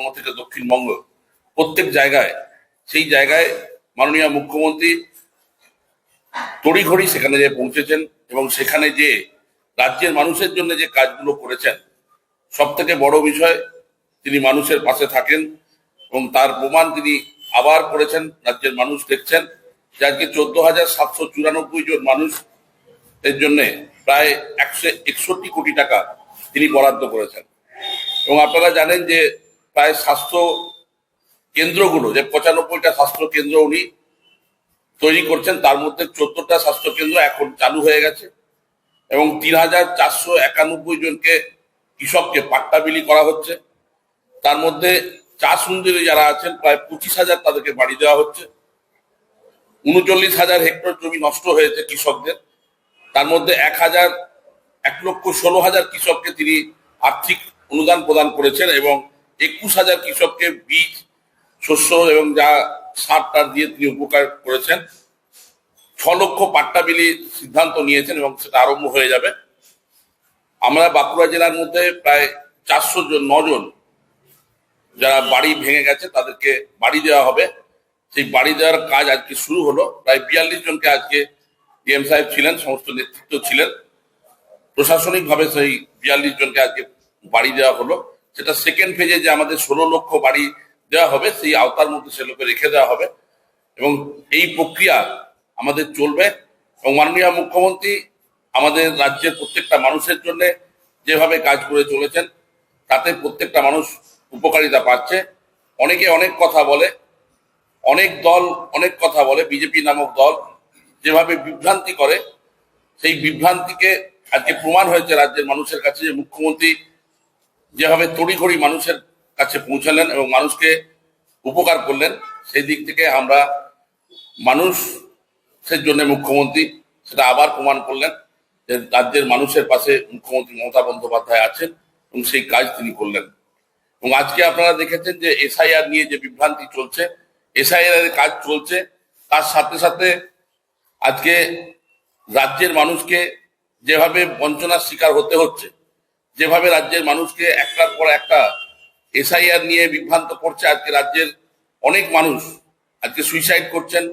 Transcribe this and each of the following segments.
উত্তরবঙ্গ থেকে দক্ষিণবঙ্গ। প্রত্যেক জায়গায়, সেই জায়গায় মাননীয় মুখ্যমন্ত্রী তড়িঘড়ি সেখানে যে পৌঁছেছেন এবং সেখানে যে রাজ্যের মানুষের জন্য যে কাজগুলো করেছেন সব থেকে বড় বিষয় তিনি মানুষের পাশে থাকেন এবং তার প্রমাণ তিনি আবার করেছেন, রাজ্যের মানুষ দেখছেন যে আজকে চোদ্দ হাজার সাতশো চুরানব্বই জন মানুষ এর জন্য প্রায় একশো একষট্টি কোটি টাকা তিনি বরাদ্দ করেছেন। এবং আপনারা জানেন যে প্রায় স্বাস্থ্য কেন্দ্রগুলো, যে পঁচানব্বইটা স্বাস্থ্য কেন্দ্র উনি তৈরি করছেন, তার মধ্যে চোদ্দটা স্বাস্থ্য কেন্দ্র এখন চালু হয়ে গেছে এবং তিন হাজার চারশো একানব্বই জনকে কৃষককে পাট্টা বিলি করা হচ্ছে। তার মধ্যে চা সুন্দরী যারা আছেন, প্রায় পঁচিশ হাজার তাদেরকে বাড়ি দেওয়া হচ্ছে। উনচল্লিশ হাজার হেক্টর জমি নষ্ট হয়েছে কৃষকদের। তার মধ্যে এক হাজার, এক লক্ষ ষোলো হাজার কৃষককে তিনি আর্থিক অনুদান প্রদান করেছেন এবং একুশ হাজার কৃষককে বীজ, শস্য এবং যা সার টার দিয়ে তিনি উপকার করেছেন। ছ লক্ষ পাট্টা বিলি সিদ্ধান্ত নিয়েছেন এবং সেটা আরম্ভ হয়ে যাবে। আমরা বাঁকুড়া জেলার মধ্যে প্রায় চারশো জন নজন যারা বাড়ি ভেঙে গেছে, তাদেরকে বাড়ি দেওয়া হবে। সেই বাড়ি দেওয়ার কাজ আজকে শুরু হলো। প্রায় বিয়াল্লিশ জনকে আজকে ডিএম সাহেব ছিলেন, সমস্ত নেতৃত্ব ছিলেন। প্রশাসনিকভাবে সেই বিয়াল্লিশ জনকে আজকে বাড়ি দেওয়া হলো। সেটা সেকেন্ড ফেজে যে আমাদের ষোলো লক্ষ বাড়ি দেওয়া হবে, সেই আওতার মধ্যে সে সেগুলোকে রেখে দেওয়া হবে। এবং এই প্রক্রিয়া আমাদের চলবে। এবং মাননীয় মুখ্যমন্ত্রী আমাদের রাজ্যের প্রত্যেকটা মানুষের জন্য যেভাবে কাজ করে চলেছেন, তাতে প্রত্যেকটা মানুষ উপকারিতা পাচ্ছে। অনেকে অনেক কথা বলে, অনেক দল অনেক কথা বলে, বিজেপি নামক দল যেভাবে বিভ্রান্তি করে, সেই বিভ্রান্তিকে আজকে প্রমাণ হয়েছে রাজ্যের মানুষের কাছে যে মুখ্যমন্ত্রী যেভাবে তড়িঘড়ি মানুষের কাছে পৌঁছালেন এবং মানুষকে উপকার করলেন, সেই দিক থেকে আমরা মানুষের জন্য মুখ্যমন্ত্রী সেটা আবার প্রমাণ করলেন যে রাজ্যের মানুষের পাশে মুখ্যমন্ত্রী মমতা বন্দ্যোপাধ্যায় আছেন এবং সেই কাজ তিনি করলেন। এবং আজকে আপনারা দেখেছেন যে এসআইআর নিয়ে যে বিভ্রান্তি চলছে এসআইআর এর কাজ চলছে, তার সাথে সাথে আজকে রাজ্যের মানুষকে যেভাবে বঞ্চনার শিকার হতে হচ্ছে যেভাবে রাজ্যের মানুষকে একটার পর একটা এসআইআর নিয়ে বিভ্রান্ত করছে, আজকে রাজ্যের অনেক মানুষ আজকে সুইসাইড করছেন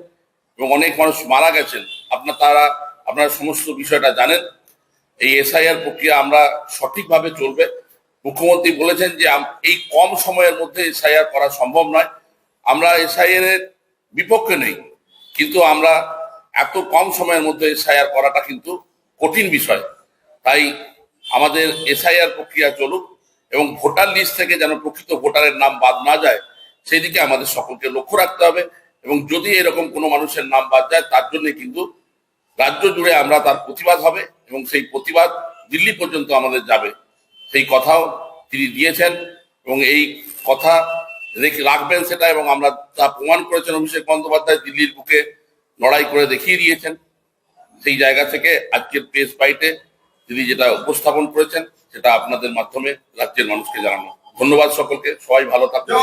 এবং অনেক মানুষ মারা গেছেন। আপনার তারা, আপনারা সমস্ত বিষয়টা জানেন। এই এসআইআর প্রক্রিয়া আমরা সঠিকভাবে চলবে। মুখ্যমন্ত্রী বলেছেন যে এই কম সময়ের মধ্যে এসআইআর করা সম্ভব নয়। আমরা এসআইআর এর বিপক্ষে নেই, কিন্তু আমরা এত কম সময়ের মধ্যে এসআইআর করাটা কিন্তু কঠিন বিষয়। তাই আমাদের এসআইআর প্রক্রিয়া চলুক এবং ভোটার লিস্ট থেকে যেন প্রকৃত ভোটারের নাম বাদ না যায় সেই দিকে আমাদের সকলকে লক্ষ্য রাখতে হবে এবং যদি এরকম কোনো মানুষের নাম বাদ যায়, তার জন্য কিন্তু রাজ্য জুড়ে আমরা তার প্রতিবাদ হবে এবং সেই প্রতিবাদ দিল্লি পর্যন্ত আমাদের যাবে। সেই কথাও তিনি দিয়েছেন এবং এই কথা রেখে, রাখবেন সেটা এবং আমরা তা প্রমাণ করেছেন অভিষেক বন্দ্যোপাধ্যায়, দিল্লির বুকে লড়াই করে দেখিয়ে দিয়েছেন। সেই জায়গা থেকে আজকের প্রেস বাইটে তিনি যেটা উপস্থাপন করেছেন, সেটা আপনাদের মাধ্যমে রাজ্যের মানুষকে জানানো ধন্যবাদ সকলকে, সবাই ভালো থাকুন।